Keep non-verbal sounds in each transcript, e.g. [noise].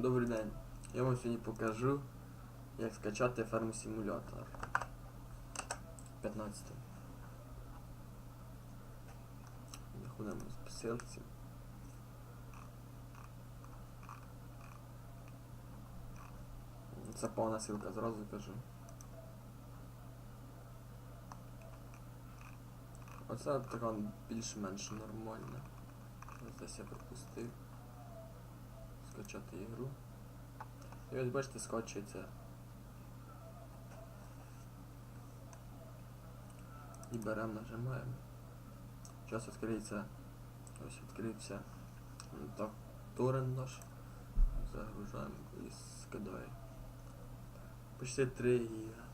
Добрий день. Я вам сьогодні покажу, як скачати ферму симулятор. 15. Заходимо з посилці. Це повна ссылка, зразу кажу. Оце така більш-менш нормальна. Ось Десь я пропустив. Скачати ігру. І ось бачите, скачується. І беремо, нажимаємо. Зараз відкриється. Ось відкрився. Так, торрент наш. Загружаємо і скидає. Почти 3 гіга.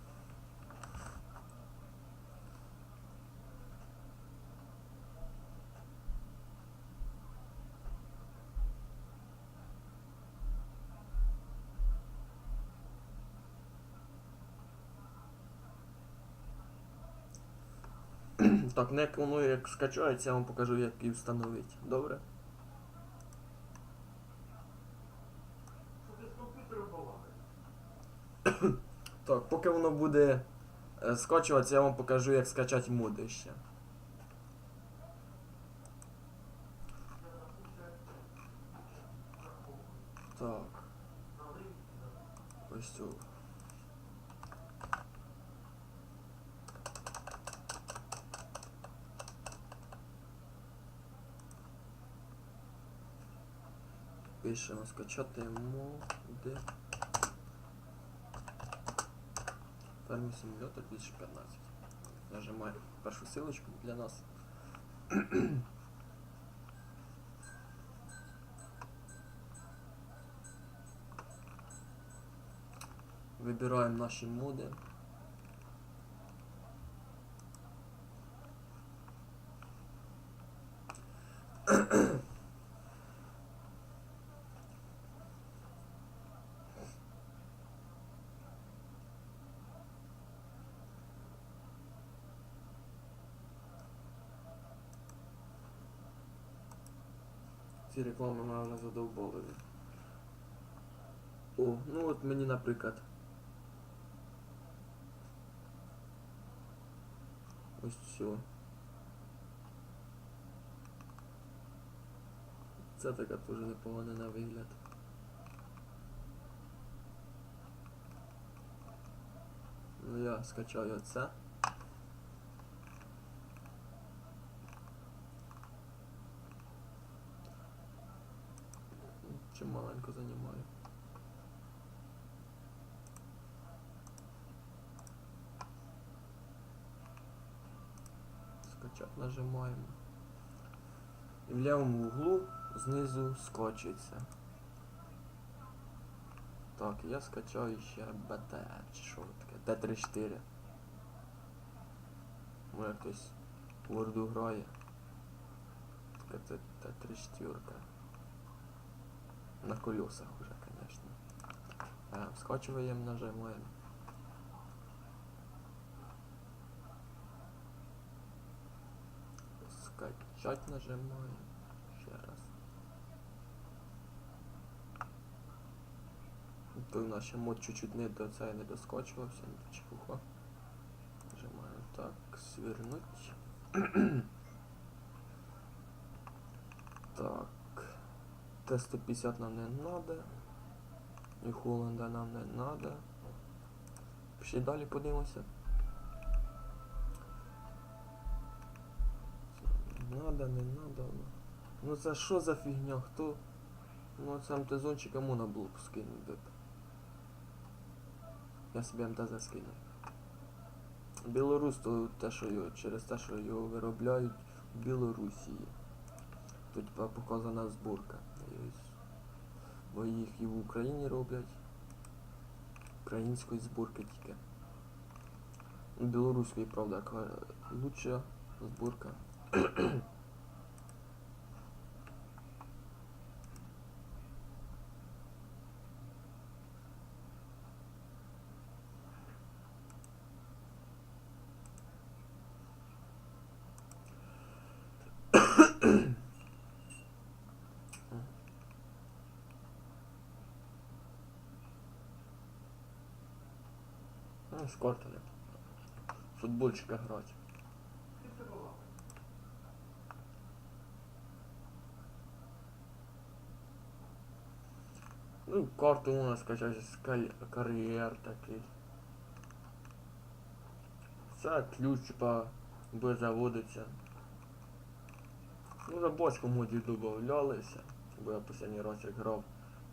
Так, не як воно як скачається, я вам покажу, як її встановити. Добре? Так, поки воно буде е, скачуватися, я вам покажу, як скачати моди ще. Пишемо скачати моди. Фермі симулятор 2015. Нажимаю першу ссылочку для нас. Вибираємо наші моди. Ці реклами мене задовбали. О, ну от мені, наприклад. Ось все. Це така теж непогана на вигляд. Ну я скачаю це. Скачати нажимаємо. І в лівому углу знизу скочується. Так, я скачаю ще БТ, чи що таке? Т-34. Може хтось в Word грає. Така це Т-34. На колесах уже, конечно. Е, скачиваем, Скачать нажимаем. Ще раз. Нас ще мод чуть-чуть не до цей не доскочувався, не чепуха. Нажимаємо так, свернуть. так. Т-150 нам не надо. І Холланда нам не надо. Ще далі подивимося. Надо, не надо. Ну це що за фігня? Хто? Ну це МТЗончик кому на блок скинув деп. Я собі МТЗ скинув. Білорус то те, що його, через те, що його виробляють в Білорусі. Тут показана зборка. Бо їх і в Україні роблять. Української зборки тільки. Білоруської, правда, лучша зборка. Ну, з картами. Футбольчика грати. Ну, карту можна скачати з кар'єр такий. Це ключ, типа, буде заводиться. Ну, вже бочку модів додавалися, бо я останній раз як грав,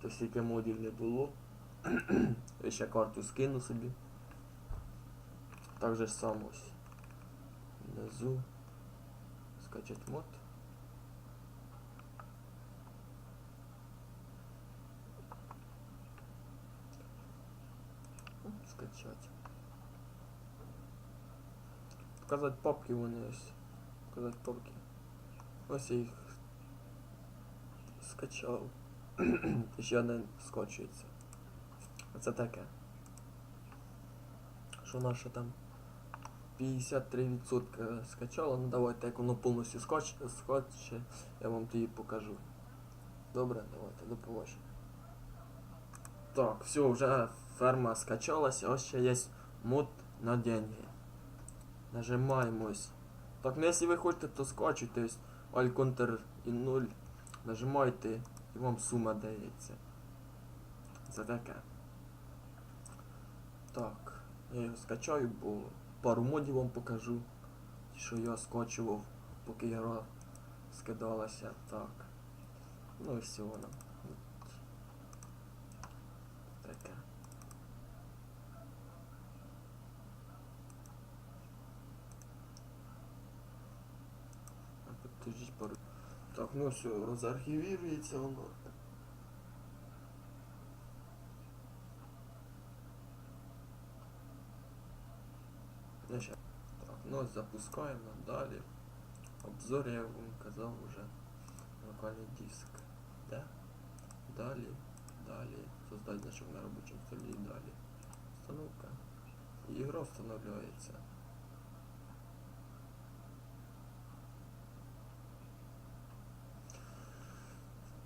то стільки модів не було. [clears throat] Я ще карту скину собі. Так же само. Скачать мод. Скачать. Показати папки вони ось. Показати папки. Ось я їх скачав. [coughs] Ще один скочується. Оце таке. Що наше там 53% скачало, ну давайте як воно повністю скоч, я вам тоді покажу. Добре, давайте, до побачення. Так, все, вже ферма скачалася, ось ще є мод на деньги. Нажимаємо ось. Так, ну якщо ви хочете, то скачуйте Alt і 0. Нажимайте і вам сума дається. Це таке. Так, я його скачаю, бо пару модів вам покажу, що я скачував, поки гра скидалася. Так. Ну і все воно. Таке. Так, ну все, розархівірується воно. Ну, ща. Ось запускаємо далі. Обзор я вам казав уже. Локальний диск. Де? Далі. Далі. Создать значок на робочому столі. Далі. Установка. І ігра встановлюється.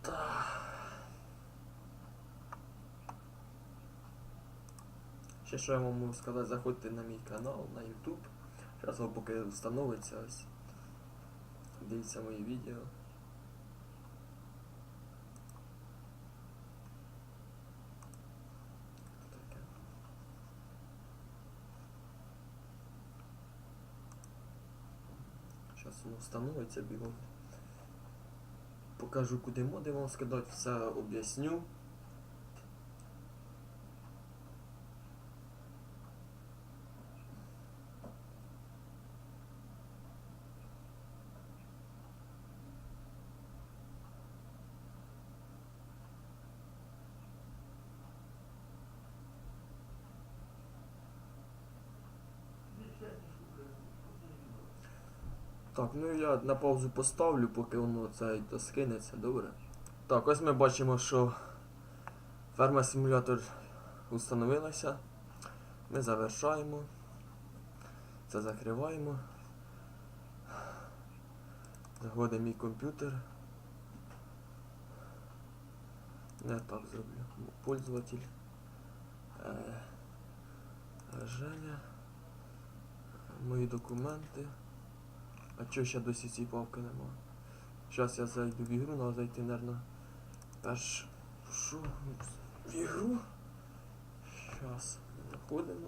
Так. Ще що я вам можу сказати, заходьте на мій канал на YouTube. Зараз вам поки встановиться ось. Дивіться мої відео. Зараз воно встановиться бігом. Покажу куди моди вам скидати, все об'ясню. Так, ну я на паузу поставлю, поки воно це скинеться, добре. Так, ось ми бачимо, що ферма симулятор установилася. Ми завершаємо. Це закриваємо. Заходить мій комп'ютер. Я так зроблю. Пользователь. Е, Женя. Мої документи. А чого ще досі цієї павки нема? Зараз я зайду в ігру, треба зайти, наверно. Перш. Що? В ігру? Зараз. Заходимо.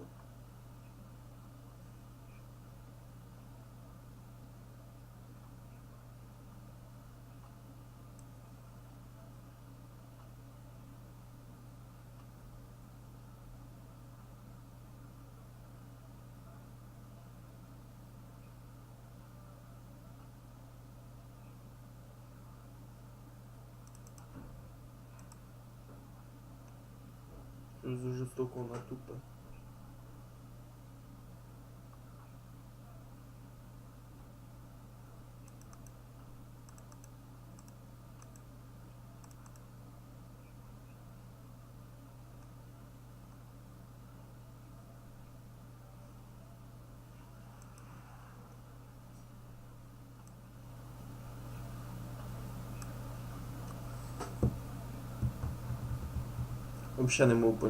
З жорстоко вона тупа. Взагалі не можу поняти.